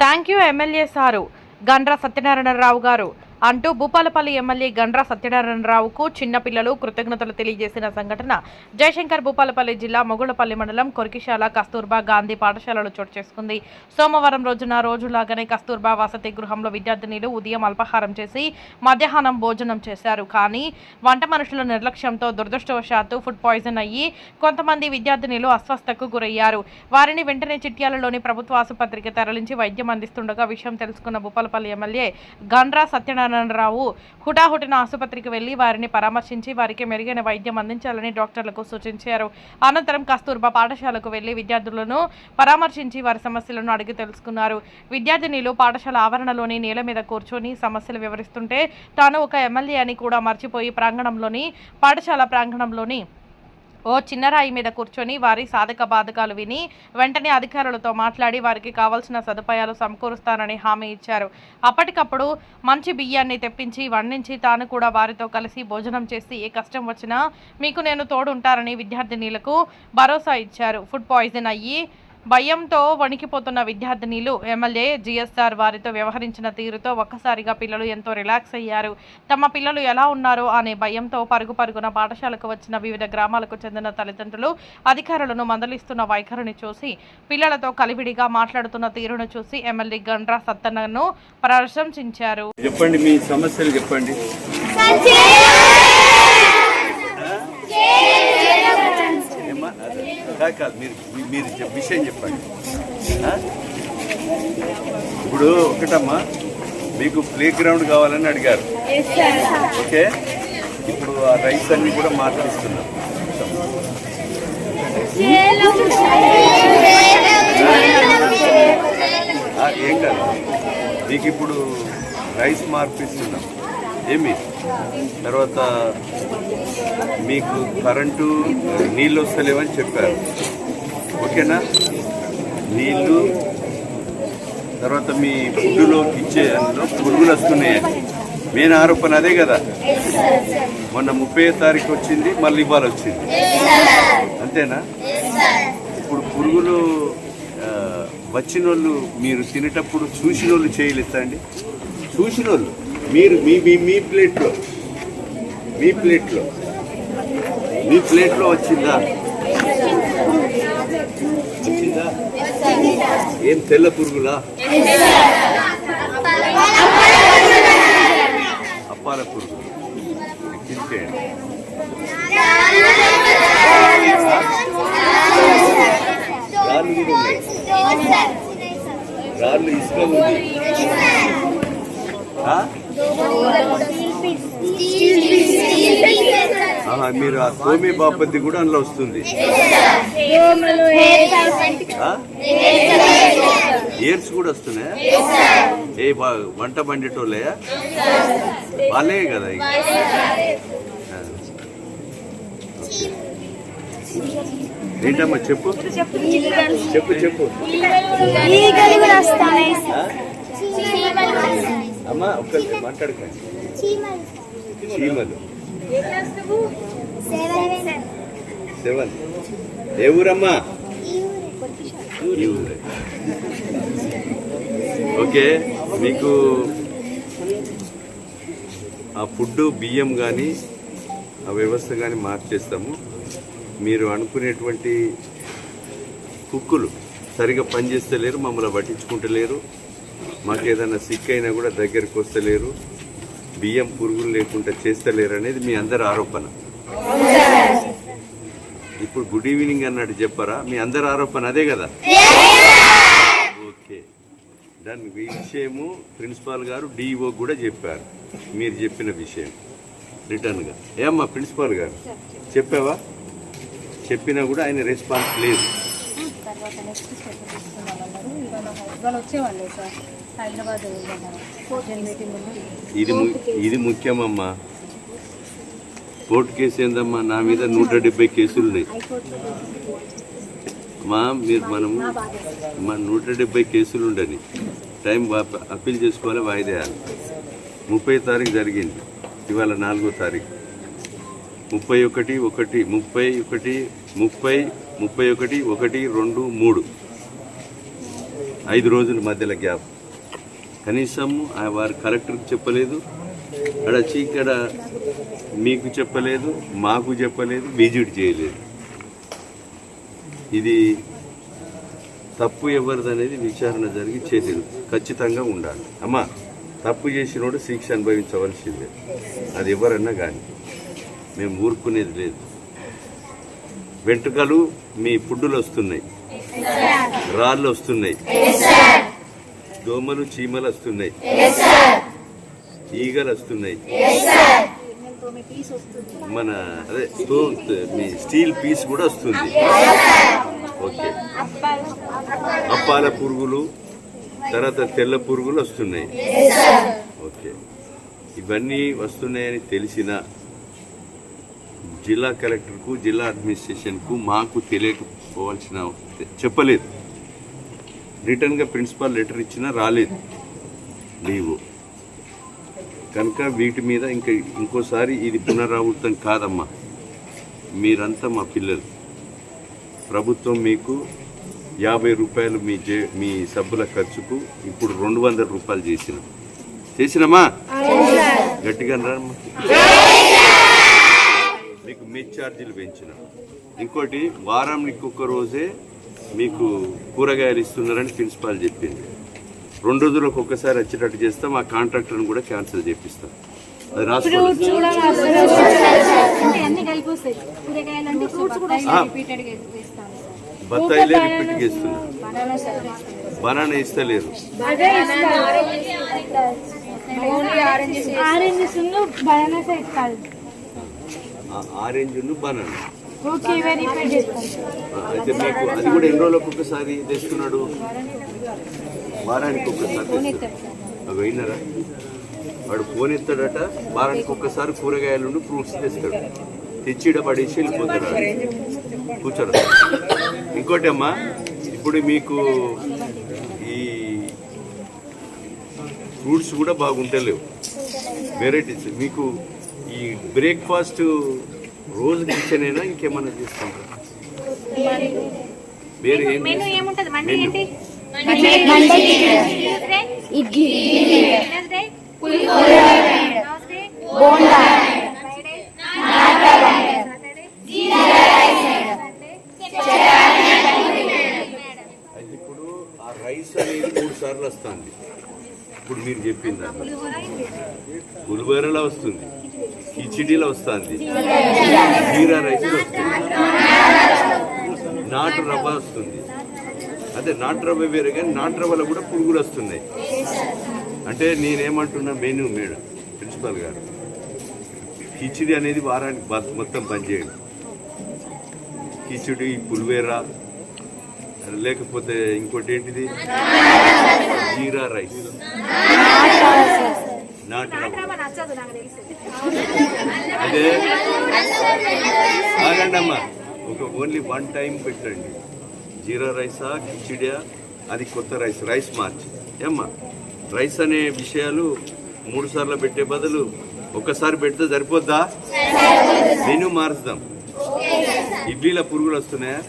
Thank you MLA sir. Gandra Satyanarayanarao గారు. అంటూ Bhupalpally MLA Gandra సత్యనారాయణరావుకు చిన్నపిల్లలు కృతజ్ఞతలు తెలియజేసిన సంఘటన. జయశంకర్ భూపాలపల్లి జిల్లా మొగుళ్ళపల్లి మండలం కొరికిశాల కస్తూర్బా గాంధీ పాఠశాలలో చోటు చేసుకుంది. సోమవారం రోజున రోజులాగానే కస్తూర్బా వసతి గృహంలో విద్యార్థినిలు ఉదయం అల్పాహారం చేసి మధ్యాహ్నం భోజనం చేశారు. కానీ వంట మనుషుల నిర్లక్ష్యంతో దురదృష్టవశాత్తు ఫుడ్ పాయిజన్ అయ్యి కొంతమంది విద్యార్థినిలు అస్వస్థకు గురయ్యారు. వారిని వెంటనే చిట్యాలలోని ప్రభుత్వ ఆసుపత్రికి తరలించి వైద్యం అందిస్తుండగా విషయం తెలుసుకున్న భూపాలపల్లి ఎమ్మెల్యే గండ్రా రావు. హుటాహుటిన ఆసుపత్రికి వెళ్ళి వారిని పరామర్శించి వారికి మెరుగైన వైద్యం అందించాలని డాక్టర్లకు సూచించారు. అనంతరం కస్తూర్బా పాఠశాలకు వెళ్ళి విద్యార్థులను పరామర్శించి వారి సమస్యలను అడిగి తెలుసుకున్నారు. విద్యార్థినిలు పాఠశాల ఆవరణలోని నేల మీద కూర్చొని సమస్యలు వివరిస్తుంటే తాను ఒక ఎమ్మెల్యే అని కూడా మర్చిపోయి ప్రాంగణంలోని పాఠశాల ప్రాంగణంలోని ఓ చిన్నరాయి మీద కూర్చొని వారి సాధక బాధకాలు విని వెంటనే అధికారులతో మాట్లాడి వారికి కావాల్సిన సదుపాయాలు సమకూరుస్తానని హామీ ఇచ్చారు. అప్పటికప్పుడు మంచి బియ్యాన్ని తెప్పించి వండించి తాను కూడా వారితో కలిసి భోజనం చేసి ఏ కష్టం వచ్చినా మీకు నేను తోడుంటారని విద్యార్థినీలకు భరోసా ఇచ్చారు. ఫుడ్ పాయిజన్ అయ్యి భయంతో వణికిపోతున్న విద్యార్థినీలు ఎమ్మెల్యే జిఎస్ఆర్ వారితో వ్యవహరించిన తీరుతో ఒక్కసారిగా పిల్లలు ఎంతో రిలాక్స్ అయ్యారు. తమ పిల్లలు ఎలా ఉన్నారో అనే భయంతో పరుగు పరుగున పాఠశాలకు వచ్చిన వివిధ గ్రామాలకు చెందిన తల్లిదండ్రులు అధికారులను మందలిస్తున్న వైఖరిని చూసి పిల్లలతో కలివిడిగా మాట్లాడుతున్న తీరును చూసి ఎమ్మెల్యే గండ్రా సత్తన్నను ప్రశంసించారు. చెప్పండి మీ సమస్యలు చెప్పండి? కాదు మీరు మీరు విషయం చెప్పండి? ఇప్పుడు ఒకటమ్మా మీకు ప్లే గ్రౌండ్ కావాలని అడిగారు. ఓకే? ఇప్పుడు ఆ రైస్ అన్ని కూడా మార్పిస్తున్నాం ఏం కాదు. మీకు ఇప్పుడు రైస్ మార్పిస్తున్నాం ఏమి? తర్వాత మీకు కరెంటు నీళ్ళు వస్తలేవని చెప్పారు. ఓకేనా? నీళ్ళు తర్వాత మీ ఫుడ్లో ఇచ్చే అందులో పురుగులు వస్తున్నాయని మెయిన్ ఆరోపణ అదే కదా? మొన్న ముప్పై తారీఖు వచ్చింది మళ్ళీ ఇవాళ వచ్చింది. అంతేనా? ఇప్పుడు పురుగులు వచ్చిన వాళ్ళు మీరు తినేటప్పుడు చూసిన వాళ్ళు చేయలేదండి చూసిన వాళ్ళు మీరు మీ మీ మీ ప్లేట్లో మీ ప్లేట్లో మీ ప్లేట్లో వచ్చిందా? ఏం తెల్ల పురుగులా? అప్పాల పురుగు. రాళ్ళు కూడా ఉన్నాయి రాళ్ళు ఇసుక ఉంది. మీరు ఆ సోమి బాపతి కూడా అందులో వస్తుంది. ఆ? ఎయిర్స్ కూడా వస్తున్నాయా? ఏ బా- వంట బండేటోళ్ళయా వాళ్ళే కదా ఏంటమ్మా చెప్పు? చెప్పు చెప్పు. అమ్మా ఒక్కరికి మాట్లాడకండి. చీమలు సెవెన్. ఏ ఊరమ్మా? ఓకే మీకు ఆ ఫుడ్ బియ్యం కానీ ఆ వ్యవస్థ కానీ మార్చేస్తాము. మీరు అనుకునేటువంటి కుక్కులు సరిగా పనిచేస్తలేరు మమ్మల్ని పట్టించుకుంటలేరు. మాకు ఏదైనా సిక్ అయినా కూడా దగ్గరికి వస్తలేరు. బియ్యం పురుగులు లేకుండా చేస్తలేరు అనేది మీ అందరి ఆరోపణ. ఇప్పుడు గుడ్ ఈవినింగ్ అన్నట్టు చెప్పారా? మీ అందరి ఆరోపణ అదే కదా? ఓకే. దాని విషయము ప్రిన్సిపాల్ గారు డిఓ కూడా చెప్పారు. మీరు చెప్పిన విషయం. రిటర్న్గా. ఏమ్మా ప్రిన్సిపాల్ గారు? చెప్పావా? చెప్పినా కూడా ఆయన రెస్పాన్స్ లేదు. హైదరాబాద్ ఇది ము- ఇది ముఖ్యమమ్మా. కోర్టు కేసు ఏందమ్మా? నా మీద నూట డెబ్బై కేసులు ఉన్నాయి. మా మీరు మనము మా నూట డెబ్బై కేసులు ఉండని. టైం అప్పీల్ చేసుకోవాలి వాయిదేయాలి ముప్పై తారీఖు జరిగింది. ఇవాళ నాలుగో తారీఖు. ముప్పై ఒకటి ఒకటి ముప్పై ఒకటి ముప్పై ముప్పై ఒకటి ఒకటి రెండు మూడు. ఐదు రోజుల మధ్యలో గ్యాప్. కనీసం ఆ వారు కలెక్టర్కి చెప్పలేదు. అక్కడ వచ్చి ఇక్కడ మీకు చెప్పలేదు మాకు చెప్పలేదు విజిట్ చేయలేదు. ఇది తప్పు ఎవరిదనేది విచారణ జరిగి చేసేది ఖచ్చితంగా ఉండాలి. అమ్మా తప్పు చేసినోడు శిక్ష అనుభవించవలసిందే. అది ఎవరన్నా కానీ మేము ఊరుకునేది లేదు. వెంట్రుకలు మీ పుడ్డులు వస్తున్నాయి. రాళ్ళు వస్తున్నాయి. దోమలు చీమలు వస్తున్నాయి ఈగలు వస్తున్నాయి మన అదే స్టోన్ మీ స్టీల్ పీస్ కూడా వస్తుంది. ఓకే అప్పాల పురుగులు తర్వాత తెల్ల పురుగులు వస్తున్నాయి. ఓకే ఇవన్నీ వస్తున్నాయని తెలిసిన జిల్లా కలెక్టర్కు జిల్లా అడ్మినిస్ట్రేషన్కు మాకు తెలియకపోవాల్సిన చెప్పలేదు. రిటర్న్గా ప్రిన్సిపాల్ లెటర్ ఇచ్చినా రాలేదు. లీవు కనుక వీటి మీద ఇంకా ఇంకోసారి ఇది పునరావృతం కాదమ్మా. మీరంతా మా పిల్లలు. ప్రభుత్వం మీకు యాభై రూపాయలు మీ జే మీ సబ్బుల ఖర్చుకు ఇప్పుడు రెండు వందల రూపాయలు చేసిన. చేసినమ్మా గట్టిగా రామ్మా మీకు మెచ్ ఛార్జీలు పెంచిన. ఇంకోటి వారానికి ఒక్క రోజే మీకు కూరగాయలు ఇస్తున్నారని ప్రిన్సిపాల్ చెప్పింది. రెండు రోజులకు ఒక్కసారి వచ్చేటట్టు చేస్తాం ఆ కాంట్రాక్టర్ని కూడా క్యాన్సిల్ చేపిస్తాం. అది రాసుకోండి అంటే అన్ని కలిపి వస్తాయి. కూరగాయలు అంటే ఫ్రూట్స్ కూడా ఆ. రిపీటెడ్గా వేస్తాను సార్ బత్తాయిలే రిపీట్ చేస్తున్నారు బనానా ఇస్తలేరు. Orange banana. అయితే మీకు అది కూడా ఎన్ని రోజులకు ఒకసారి తెస్తున్నాడు? వారానికి ఒక్కసారి తెస్తున్నాడు అవి అయినారా వాడు ఫోన్ ఎత్తాడట వారానికి ఒక్కసారి కూరగాయలు ఫ్రూట్స్ తెస్తాడు. తెచ్చిడ పడేసి వెళ్ళిపోతాడు. కూర్చోడు ఇంకోటి అమ్మా ఇప్పుడు మీకు ఈ ఫ్రూట్స్ కూడా బాగుంటలేవు. వెరైటీస్ మీకు ఈ బ్రేక్ఫాస్ట్ రోజు కిచెనేనా ఇంకేమన్నా చేస్తుంటారా వేరే ఏం మెనూ ఏముంటది? Monday menu. ఏంటి? Idli. Wednesday Thursday bonda Friday అయితే ఇప్పుడు ఆ రైస్ అనేది మూడు సార్లు వస్తుంది. ఇప్పుడు మీరు చెప్పింది పులిహోరలో వస్తుంది. కిచిడీలో వస్తుంది. జీరా రైస్ వస్తుంది. నాటు రవ్వ వస్తుంది. అదే నాటు రవ్వ వేరే కానీ నాటు రవ్వలో కూడా పురుగులు వస్తున్నాయి. అంటే నేనేమంటున్నా మెను మేడం ప్రిన్సిపల్ గారు. కిచిడి అనేది వారానికి మొత్తం పనిచేయండి కిచిడి పులివేరా లేకపోతే ఇంకోటి ఏంటిది? జీరా రైస్. అదే ఒక ఓన్లీ వన్ టైం పెట్టండి. జీరా రైసా కిచిడియా అది కొత్త రైస్ రైస్ మార్చి. ఏమ్మా రైస్ అనే విషయాలు మూడు సార్లు పెట్టే బదులు ఒక్కసారి పెడితే సరిపోద్దా? మెనూ మారుస్తాం. ఇడ్లీల పురుగులు వస్తున్నాయా?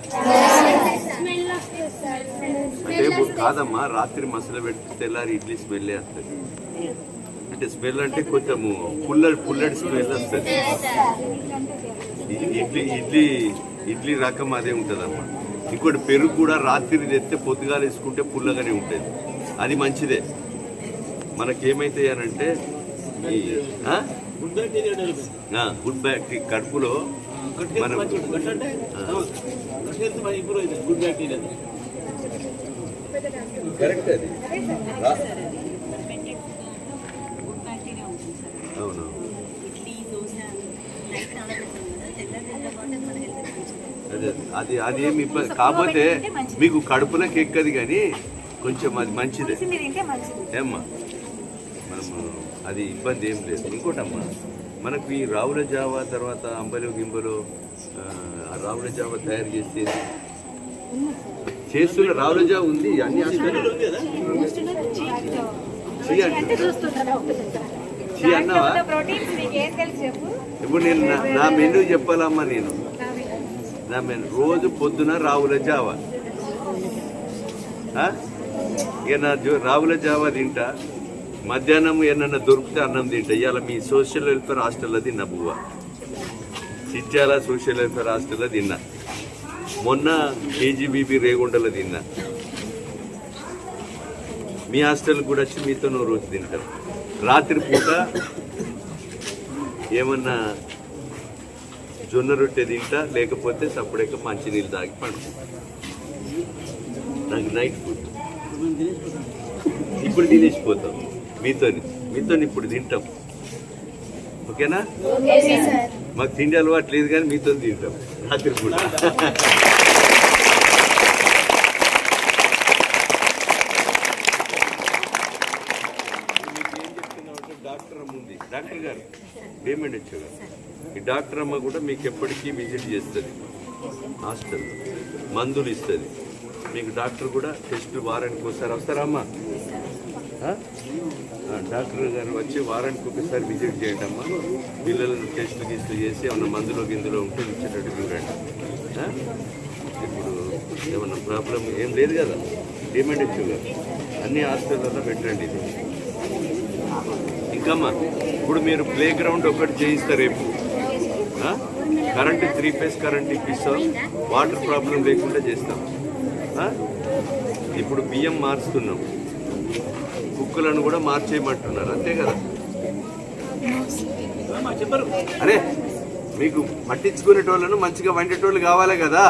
అంటే కాదమ్మా రాత్రి మసాలా పెడితే తెల్లారి ఇడ్లీ స్మెల్ వస్తుంది అంటే స్మెల్ అంటే కొంచెము పుల్లడి పుల్లడి స్మెల్ వస్తుంది. ఇడ్లీ ఇడ్లీ ఇడ్లీ రకం అదే ఉంటుందమ్మా. ఇంకోటి పెరుగు కూడా రాత్రి తెస్తే పొద్దుగాలు వేసుకుంటే పుల్లగానే ఉంటుంది. అది మంచిదే. మనకేమైతాయి అని అంటే గుడ్ బ్యాక్టీరియా కడుపులో మనం ఆ. కరెక్ట్ అది. రా- అవును. అదే అది. అది ఏమి ఇబ్బంది. కాకపోతే మీకు కడుపులోకి ఎక్కదు కానీ కొంచెం అది మంచిదే. ఏమ్మా? మనము అది ఇబ్బంది ఏం లేదు. ఇంకోటమ్మా మనకు ఈ రావుల జావ తర్వాత అంబలు గింబలు రావుల జావ తయారు చేస్తే చేస్తున్న రావుల జావ ఉంది అన్ని చీ అన్నావా? ఇప్పుడు నేను నా- మెనూ చెప్పాలమ్మా నేను. నా మెనూ. రోజు పొద్దున రావుల జావ? ఇక నా రావుల జావా తింటా. మధ్యాహ్నం ఏమన్నా దొరికితే అన్నం తింటా. ఇవాళ మీ సోషల్ వెల్ఫేర్ హాస్టల్లో తిన్నా బువ్వ. చిట్యాల సోషల్ వెల్ఫేర్ హాస్టల్లో తిన్నా. మొన్న కేజీబీబీ రేగుండలో తిన్నా. మీ హాస్టల్ కూడా వచ్చి మీతో నువ్వు రోజు తింటాం రాత్రి పూట ఏమన్నా జొన్న రొట్టె తింటా లేకపోతే సప్పుడేక మంచినీళ్ళు తాగి పండుకో నాకు నైట్ ఫుడ్ ఇప్పుడు తినేసిపోతాం మీతో మీతో ఇప్పుడు తింటాం. ఓకేనా? మాకు తిండి అలవాటు లేదు కానీ మీతో తింటాం. రాత్రి పూట. చెప్తున్నామంటే డాక్టర్ అమ్మ ఉంది. డాక్టర్ గారు పేమెంట్ వచ్చారు ఈ డాక్టర్ అమ్మ కూడా మీకు ఎప్పటికీ విజిట్ చేస్తుంది. హాస్టల్లో మందులు ఇస్తుంది. మీకు డాక్టర్ కూడా టెస్ట్ వారానికి ఒకసారి వస్తారా అమ్మా? డాక్టర్ గారు వచ్చి వారానికి ఒకసారి విజిట్ చేయండి అమ్మా పిల్లలను టెస్ట్లు గిస్టులు చేసి ఏమన్నా మందులో గిందులో ఉంటే ఇచ్చేటట్టు చూడండి. ఇప్పుడు ఏమన్నా ప్రాబ్లం ఏం లేదు కదా. డిమాండ్ ఇచ్చుగా అన్ని హాస్పిటల్లో పెట్టండి ఇది. ఇంకమ్మా ఇప్పుడు మీరు ప్లే గ్రౌండ్ ఒకటి చేయిస్తారు రేపు. కరెంట్ త్రీ ఫేస్ కరెంట్ ఇప్పిస్తాం. వాటర్ ప్రాబ్లం లేకుండా చేస్తాం. ఇప్పుడు బియ్యం మారుస్తున్నాం. కుక్కలను కూడా మార్చేయమంటున్నారు. అంతే కదా? అరే మీకు పట్టించుకునేటోళ్ళను మంచిగా వండేటోళ్ళు కావాలి కదా?